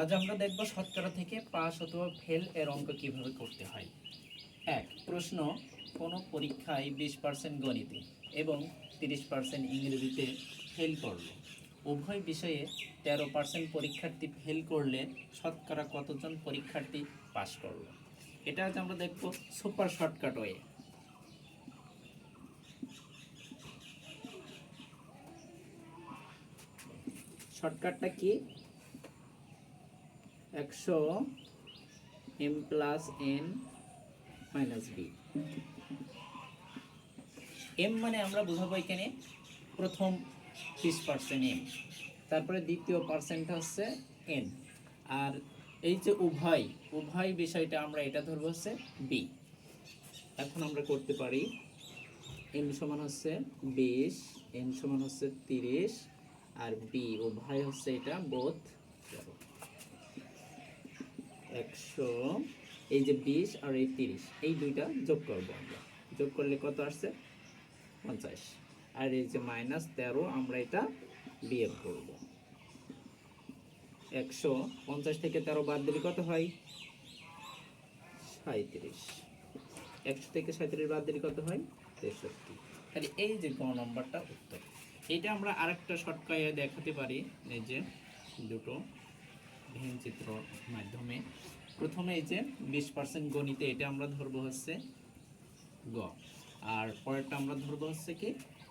আজ আমরা দেখব শতকরা থেকে পাস অথবা ফেল এর অঙ্ক কীভাবে করতে হয়। এক, প্রশ্ন, কোনো পরীক্ষায় বিশ পার্সেন্ট গণিতে এবং তিরিশ পার্সেন্ট ইংরেজিতে ফেল করল। উভয় বিষয়ে তেরো পার্সেন্ট পরীক্ষার্থী ফেল করলে শতকরা কতজন পরীক্ষার্থী পাস করল? এটা আজ আমরা দেখব সুপার শর্টকাট ওয়ে। শর্টকাটটা কি? একশো M plus N minus B. M মানে আমরা বোঝাবো এখানে প্রথম বিশ পার্সেন্ট এম, তারপরে দ্বিতীয় পার্সেন্ট হচ্ছে এন। আর এই যে উভয় উভয় বিষয়টা আমরা এটা ধরবো হচ্ছে বি। এখন আমরা করতে পারি, এম সমান হচ্ছে বিশ, এন সমান হচ্ছে তিরিশ, আর বি উভয় হচ্ছে এটা বোধ একশো, এই যে বিশ আর এই তিরিশ, এই দুইটা যোগ করব আমরা। যোগ করলে কত আসছে? পঞ্চাশ। আর এই যে মাইনাস তেরো, আমরা এটা বিয়োগ করব। একশো, পঞ্চাশ থেকে তেরো বাদ দিলে কত হয়? সাঁত্রিশ একশো থেকে সাঁত্রিশ বাদ দিলে কত হয়? তেষট্টি। তাহলে এই যে ক নম্বরটা উত্তর। এটা আমরা আরেকটা শর্টকাটে দেখাতে পারি, এই যে দুটো। ভিন চিত্র মাধ্যমে। প্রথমে এই যে বিশ পার্সেন্ট গণিতে এটা আমরা ধরবো হচ্ছে গ। আর পরেরটা আমরা ধরবো হচ্ছে কি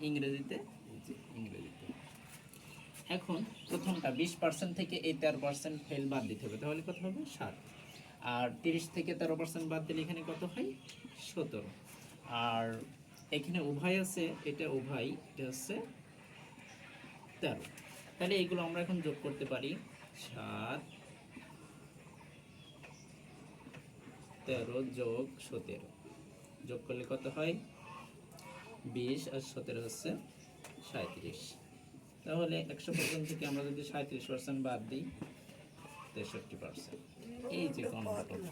ইংরেজিতে ইংরেজিতে। এখন প্রথমটা বিশ পার্সেন্ট থেকে এই তেরো পার্সেন্ট ফেল বাদ দিতে হবে, তাহলে কত হবে? ষাট আর তিরিশ থেকে তেরো পার্সেন্ট বাদ দিলে এখানে কত হয়? সতেরো। আর এখানে উভয় আছে, এটা উভয়, এটা হচ্ছে তেরো। তাহলে এগুলো আমরা এখন যোগ করতে পারি। সাত। তেরো যোগ সতেরো। যোগ করলে কত হয়? বিশ আর সতেরো হচ্ছে সাঁত্রিশ তাহলে একশো পার্সেন্ট থেকে আমরা যদি সাঁত্রিশ পার্সেন্ট বাদ দিই, তেষট্টি পার্সেন্ট এই যে করতে